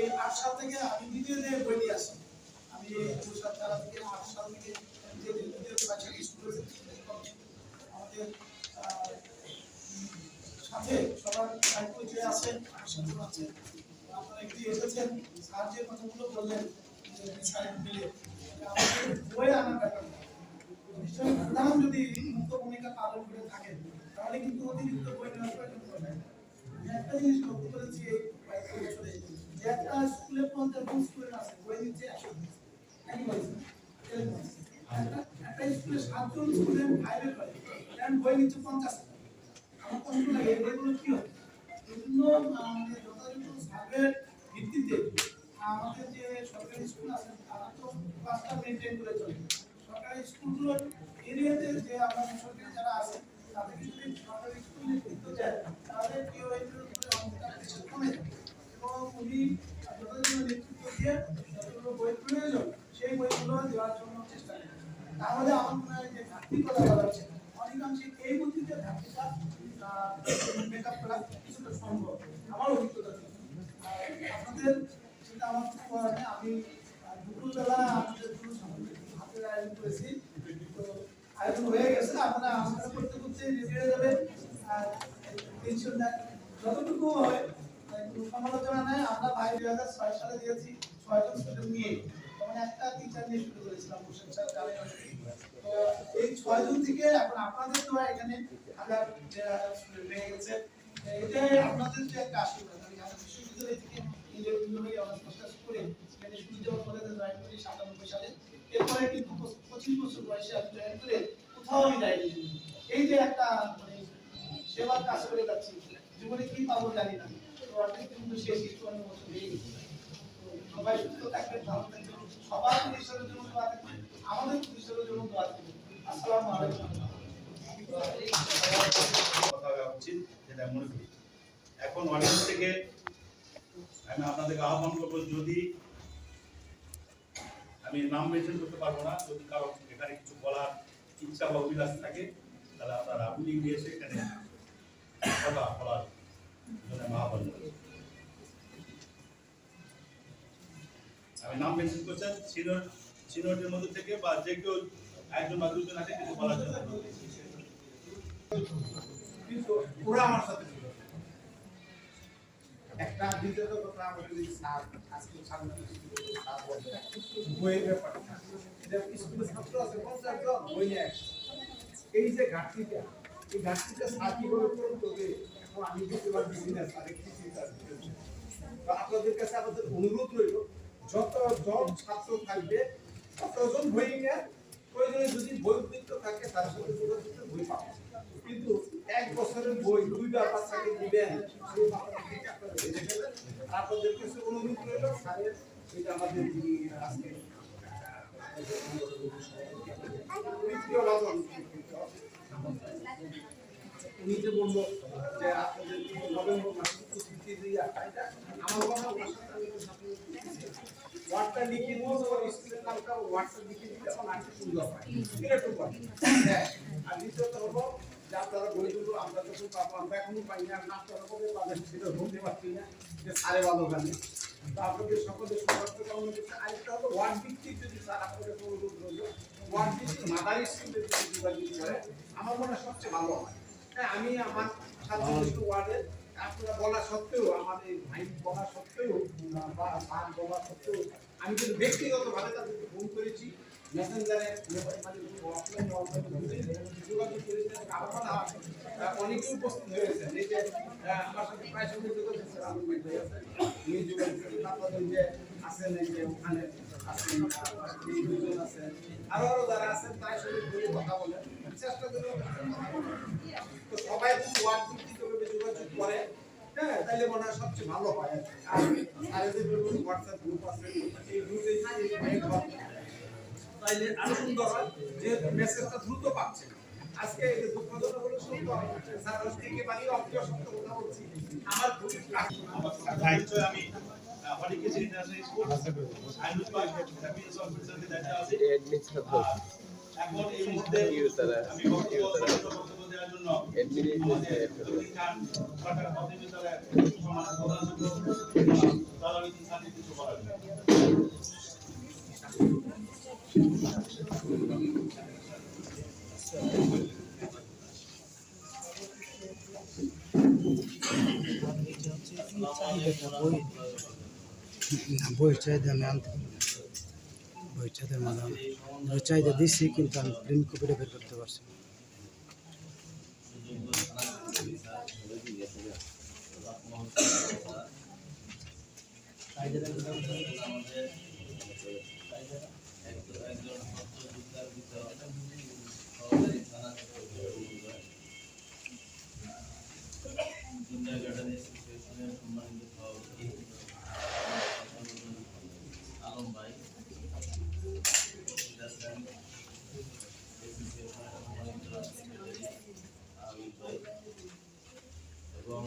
এই আট সাল থেকে আমি নিজে যে বই নিয়ে আসি, আমি দু সাল তারা থেকে আট সাল থেকে নিজে নিজের বাচ্চাকে স্কুলে আমাদের সাথে সবার দায়িত্ব যে আছেন সাথে আছেন আপনারা একটু এসেছেন, স্যার যে কথাগুলো বললেন, যে স্যারের মিলে আমাদের বই আনার ব্যাপার প্রধান যদি মুক্ত ভূমিকা পালন করে থাকেন, তাহলে কিন্তু অতিরিক্ত বই নেওয়ার প্রয়োজন পড়বে একটা জিনিস লক্ষ্য করেছি কয়েক বছরে যে একটা স্কুলে পঞ্চাশ জন স্টুডেন্ট আছে বই নিচ্ছে একশো। একটা- স্কুলে সাতজন স্টুডেন্ট ফাইভে পড়ে কারণ বই নিচ্ছে পঞ্চাশ। আমার কষ্ট লাগে এগুলো কি হয় আমাদের যথাযথ সার্ভের ভিত্তিতে আমাদের যে সরকারি স্কুল আছে তারা তো ক্লাসটা মেনটেন করে চলে সরকারি স্কুলগুলোর এরিয়াতে যে আমাদের সরকারি যারা আছে তাদেরকে যদি সরকারি স্কুল নেতৃত্ব দেয় তাহলে কেউ এগুলোর উপরে অনেকটা প্রেশার কমে যাবে এবং উনি যথাযথ নেতৃত্ব দিয়ে যতগুলো বই প্রয়োজন সেই বইগুলো দেওয়ার জন্য চেষ্টা করেন তাহলে আমার মনে হয় যে ঘাটতি কথা বলা হচ্ছে অধিকাংশে এই বুদ্ধিতে ঘাটতিটা মেকআপ করা কিছুটা সম্ভব আমার অভিজ্ঞতা থেকে আর আপনাদের নেই। আমি ছয় সালে দিয়েছি ছয়জন স্টুডেন্ট নিয়ে তখন একটা টিচার নিয়ে শুরু এই ছয়জন থেকে আপনাদের তো এখানে হাজার দেড় এটাই আপনাদের যে একটা আশীর্বাদ সাতানব্বই সালে। এরপরে কিন্তু পঁচিশ বছর বয়সে আমি জয়েন করে কোথাও আমি যাইনি এই যে একটা মানে সেবার কাজ করে যাচ্ছি, জীবনে কি পাবো জানি না। তো কিন্তু সবাই সুস্থ থাকবেন, ভালো থাকবেন, সবার জন্য দোয়া থাকবেন, আমাদের জন্য দোয়া থাকবেন। আলাইকুম। এখন অডিয়েন্স থেকে আমি আপনাদেরকে আহ্বান করব, যদি আমি নাম মেনশন করতে পারব না। যদি কারও এখানে কিছু বলার ইচ্ছা বা অভিলাষ থাকে, তাহলে আপনারা উইলিং দিয়ে এসে এখানে কথা বলার জন্য আমি নাম মেনশন করছেন সিনিয়র, সিনিয়রদের মধ্যে থেকে বা যে কেউ একজন বা দুজন আছে, কিছু বলার জন্য। কিন্তু আমার সাথে একটা দ্বিতীয়ত কথা আমাকে যদি স্যার আজকে ছাত্র আছে, পঞ্চাশ জন বই এই যে ঘাটতিটা, এই ঘাটতিটা স্যার এখন আমি বুঝতে পারছি না চিন্তা তো আপনাদের কাছে আমাদের অনুরোধ রইল, যত জন ছাত্র থাকবে, ততজন বই নিয়ে প্রয়োজনে যদি বই থাকে, তার সাথে যোগাযোগ বই পাবো কিন্তু এক বছরের বই দুইবার বাচ্চাকে দিবেন। আপনাদের কাছে অনুরোধ রইল? স্যারের এটা আমাদের বলল যে আপনাদের নভেম্বর মাসে প্রস্তুতি দিয়ে আমার লিখে দিও তো স্কুলের নামটা ওয়ার্ডটা লিখে দিলে আমার সুন্দর হয় হ্যাঁ আর দ্বিতীয়ত হলো যে আপনারা বইগুলো আমরা পাবো, আমরা পাই না সেটা বলতে পারছি না যে ভালো তো আপনাদের আরেকটা হলো যদি স্যার আপনাদের যদি আমার মনে হয় সবচেয়ে ভালো হয়। হ্যাঁ আমি আমার সাতচল্লিশ ওয়ার্ডে, আপনারা বলা সত্ত্বেও আমাদের ভাই বলা সত্ত্বেও, বা বলা সত্ত্বেও, আমি ব্যক্তিগতভাবে তাদেরকে ফোন করেছি। মেসেঞ্জারে অনেকে উপস্থিত হয়েছে এই যে আমার সাথে প্রায় যে আছেন এই যে ওখানে আরও আরও যারা আছেন তাই সঙ্গে কথা বলেন চেষ্টা করে তো সবাই যদি ওয়ার্ড ভিত্তিকভাবে যোগাযোগ করে হ্যাঁ তাহলে মনে হয় সবচেয়ে ভালো হয় আর আর হোয়াটসঅ্যাপ গ্রুপ আছে এই গ্রুপে তাইলে আরও সুন্দর হয় যে মেসেজটা দ্রুত পাচ্ছে। আজকে এই যে দুঃখজনক হলো সত্য স্যার আজকে একেবারেই অপ্রিয় সত্য কথা বলছি। আমার খুব আমার দায়িত্ব আমি হলিকেজ ইন্টারন্যাশনাল স্কুল আইনুবাগ হ্যাপিনেস অফিসারকে দায়িত্ব আছে। আর এখন এই মুহূর্তে আমি বক্তব্য দেওয়ার জন্য সরকার প্রাথমিক বিদ্যালয়ের সমাজ প্রধান শিক্ষক দাদা কিছু করার। বইয়ের চাহিদা আমি আনতে পারব না। বইয়ের চাহিদার মাঝে আমি বইয়ের চাহিদা দিচ্ছি কিন্তু আমি প্রিন্ট কপিটা বের করতে পারছি না। আলম ভাই এবং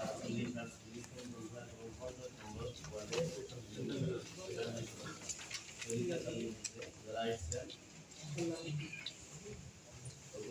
আটচল্লিশ আটচল্লিশ বিভাগ এবং পঞ্চাশ নম্বর ওয়ার্ডে শরীর আলী যারা এসছেন সকলকে আসসালামু আলাইকুম।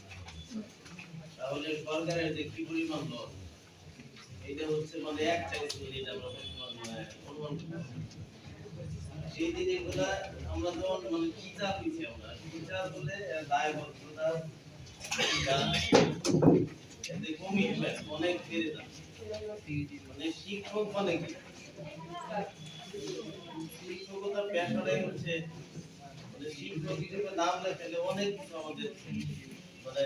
তাহলে সরকারের যে কি পরিমাণ লস এটা হচ্ছে মানে স্কুল এটা আমরা মানে পারি। সেই জিনিসগুলা আমরা যখন মানে কি চাপ দিচ্ছি আমরা, কি চাপ বলে দায়বদ্ধতা শিক্ষক মানে কি? শিক্ষকতার মানে অনেক আমাদের মানে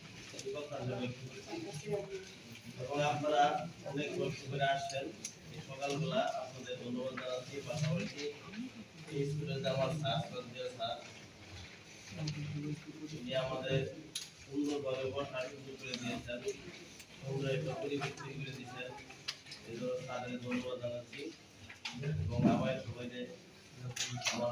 এবং আপনারা অনেক কষ্ট করে আসছেন। এই সকালবেলা আপনাদের ধন্যবাদ জানাচ্ছি। পাশাপাশি এই স্কুলের আমার স্যার তিনি আমাদের সুন্দরভাবে বসার সুযোগ করে দিয়েছেন। সুন্দর করে দিয়েছেন। এই জন্য স্যারের ধন্যবাদ জানাচ্ছি। এবং আমার সবাইকে আমার